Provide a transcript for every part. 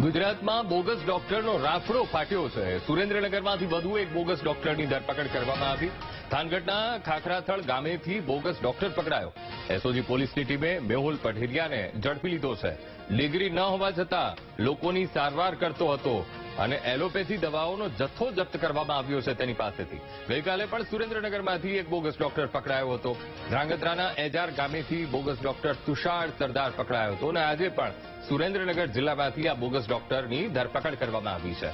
ગુજરાતમાં બોગસ ડોક્ટરનો રાફડો ફાટ્યો છે. સુરેન્દ્રનગરમાંથી વધુ એક બોગસ ડોક્ટરની ધરપકડ કરવામાં આવી. થાનગઢના ખાખરાથળ ગામેથી બોગસ ડોક્ટર પકડાયો. એસઓજી પોલીસની ટીમે મેહુલ પઢેરિયાને ઝડપી લીધો છે. ડિગ્રી ન હોવા છતાં લોકોની સારવાર કરતો હતો. અને એલોપેથી દવાઓનો જથ્થો જપ્ત કરવામાં આવ્યો છે તેની પાસેથી. ગઈકાલે પણ સુરેન્દ્રનગરમાંથી એક બોગસ ડોક્ટર પકડાયો હતો. ધ્રાંગધ્રાના એજાર ગામેથી બોગસ ડોક્ટર તુષાર સરદાર પકડાયો હતો અને આજે પણ સુરેન્દ્રનગર જિલ્લામાંથી આ બોગસ ડોક્ટરની ધરપકડ કરવામાં આવી છે.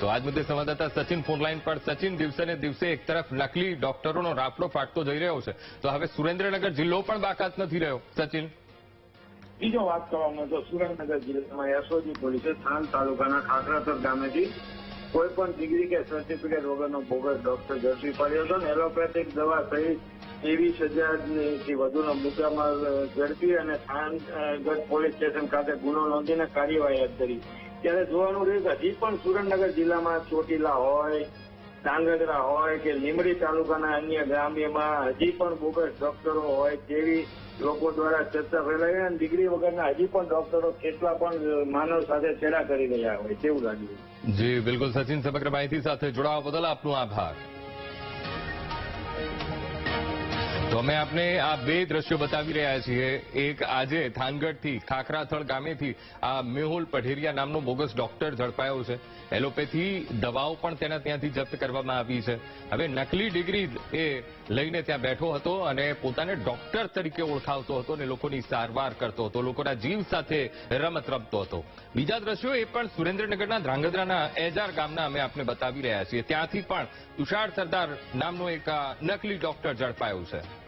તો આજ મુદ્દે સંવાદદાતા સચિન ફોનલાઈન પર સચિન દિવસે ને દિવસે એક તરફ નકલી ડોક્ટરોનો રાફડો ફાટતો જઈ રહ્યો છે. તો હવે સુરેન્દ્રનગર જિલ્લો પણ બાકાત નથી રહ્યો. સચિન? બીજો વાત કરવામાં તો સુરેન્દ્રનગર જિલ્લામાં યશોદી પોલીસે થાન તાલુકાના ખાખરાસર ગામેથી કોઈ પણ ડિગ્રી કે સર્ટિફિકેટ વગરનો બોગસ ડોક્ટર ઝડપી પાડ્યો હતો અને એલોપેથિક દવા સહિત ત્રેવીસ હજારથી વધુનો મુદ્દામાલ ઝડપી અને થાનગઢ પોલીસ સ્ટેશન ખાતે ગુનો નોંધીને કાર્યવાહી હાથ ધરી. ત્યારે જોવાનું રહ્યું કે હજી પણ સુરેન્દ્રનગર જિલ્લામાં ચોટીલા હોય ધાંગધ્રા હોય કે લીમડી તાલુકાના અન્ય ગ્રામ્યમાં હજી પણ બોગસ ડોક્ટરો હોય તેવી લોકો દ્વારા ચર્ચા ફેલાઈ અને ડિગ્રી વગરના હજી પણ ડોક્ટરો કેટલા પણ માનવ સાથે છેડા કરી રહ્યા હોય તેવું લાગ્યું. જી, બિલકુલ સચિન, સમગ્ર માહિતી સાથે જોડાવા બદલ આપનો આભાર. તો અમે આપને આ બે દ્રશ્યો બતાવી રહ્યા છીએ. એક આજે થાનગઢથી, ખાખરાથળ ગામેથી આ મેહુલ પઢેરિયા નામનો બોગસ ડોક્ટર ઝડપાયો છે. એલોપેથી દવાઓ પણ તેના ત્યાંથી જપ્ત કરવામાં આવી છે. હવે નકલી ડિગ્રી એ લઈને ત્યાં બેઠો હતો અને પોતાને ડોક્ટર તરીકે ઓળખાવતો હતો અને લોકોની સારવાર કરતો હતો. લોકોના જીવ સાથે રમત રમતો હતો. બીજા દ્રશ્યો એ પણ સુરેન્દ્રનગરના ધ્રાંગધ્રાના એજાર ગામના અમે આપને બતાવી રહ્યા છીએ. ત્યાંથી પણ તુષાર સરદાર નામનો એક નકલી ડોક્ટર ઝડપાયો છે.